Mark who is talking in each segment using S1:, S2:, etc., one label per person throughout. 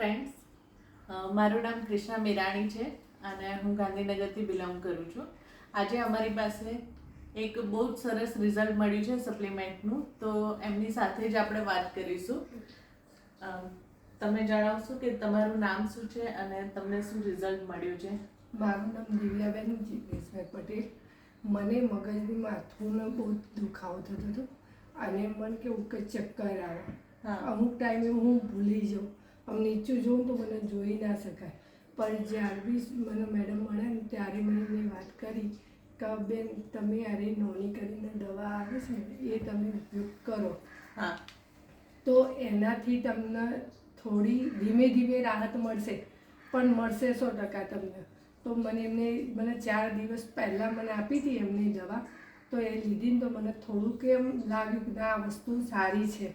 S1: Friends મારું નામ કૃષ્ણા મેરાણી છે અને હું ગાંધીનગરથી બિલોંગ કરું છું. આજે અમારી પાસે એક બહુ જ સરસ રિઝલ્ટ મળ્યું છે સપ્લિમેન્ટનું તો એમની સાથે જ આપણે વાત કરીશું. તમે જણાવશો કે તમારું નામ શું છે અને તમને શું રિઝલ્ટ મળ્યું છે?
S2: મારું નામ દિવ્યાબેન જીગ્નેશભાઈ પટેલ. મને મગજની માથુંનો બહુ દુખાવો થતો હતો. અને મને કેવું કે ચક્કર આવે
S1: હા.
S2: અમુક ટાઈમે હું ભૂલી જાઉં. આમ નીચું જોઉં તો મને જોઈ ના શકાય. પણ જ્યારે બી મને મેડમ મળે ને ત્યારે મેં એમને વાત કરી કે બેન તમે અરે નોની કરીને દવા આવે છે ને એ તમે ઉપયોગ કરો.
S1: હા.
S2: તો એનાથી તમને થોડી ધીમે ધીમે રાહત મળશે. પણ મળશે સો ટકા તમને. તો મને એમને મને ચાર દિવસ પહેલાં મને આપી હતી એમની દવા. તો એ લીધી ને તો મને થોડુંક એમ લાગ્યું કે ના આ વસ્તુ સારી છે.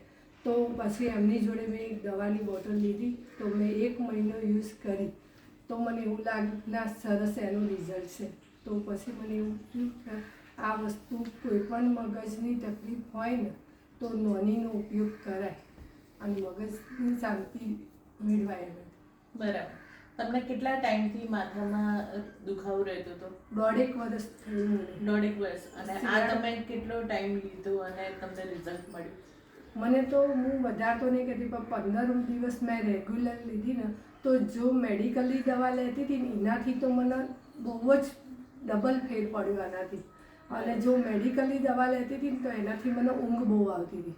S2: તો પછી એમની જોડે મેં એક દવાની બોટલ લીધી તો મેં એક મહિનો યુઝ કરી. તો મને એવું લાગ્યું ના સરસ એનું રિઝલ્ટ છે. તો પછી મને એવું થયું કે આ વસ્તુ કોઈ પણ મગજની તકલીફ હોય ને તો નોનીનો ઉપયોગ કરાય અને મગજની શાંતિ મેળવાય
S1: બરાબર. તમને કેટલા ટાઈમથી માથામાં દુખાવો રહેતો હતો?
S2: દોઢેક વર્ષ
S1: દોઢેક વર્ષ અને આ તમે કેટલો ટાઈમ લીધો અને તમને રિઝલ્ટ મળ્યું?
S2: મને તો હું વધારે તો નહીં કહેતી પણ પંદર દિવસ મેં રેગ્યુલર લીધી ને તો જો મેડિકલની દવા લેતી હતી ને એનાથી તો મને બહુ જ ડબલ ફેર પડ્યો આનાથી. અને જો મેડિકલની દવા લેતી હતી ને તો એનાથી મને ઊંઘ બહુ આવતી હતી.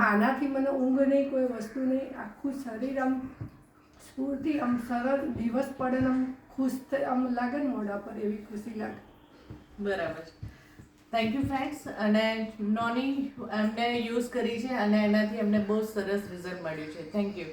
S2: આનાથી મને ઊંઘ નહીં કોઈ વસ્તુ નહીં આખું શરીર આમ સ્ફૂર્તિ આમ સરળ દિવસ પડે ને આમ ખુશ થઈ આમ લાગે ને મોઢા પર એવી ખુશી લાગે.
S1: બરાબર થેન્ક યુ ફ્રેન્ડ્સ અને નોની એમને યુઝ કરી છે અને એનાથી એમને બહુ સરસ રિઝલ્ટ મળ્યું છે. Thank you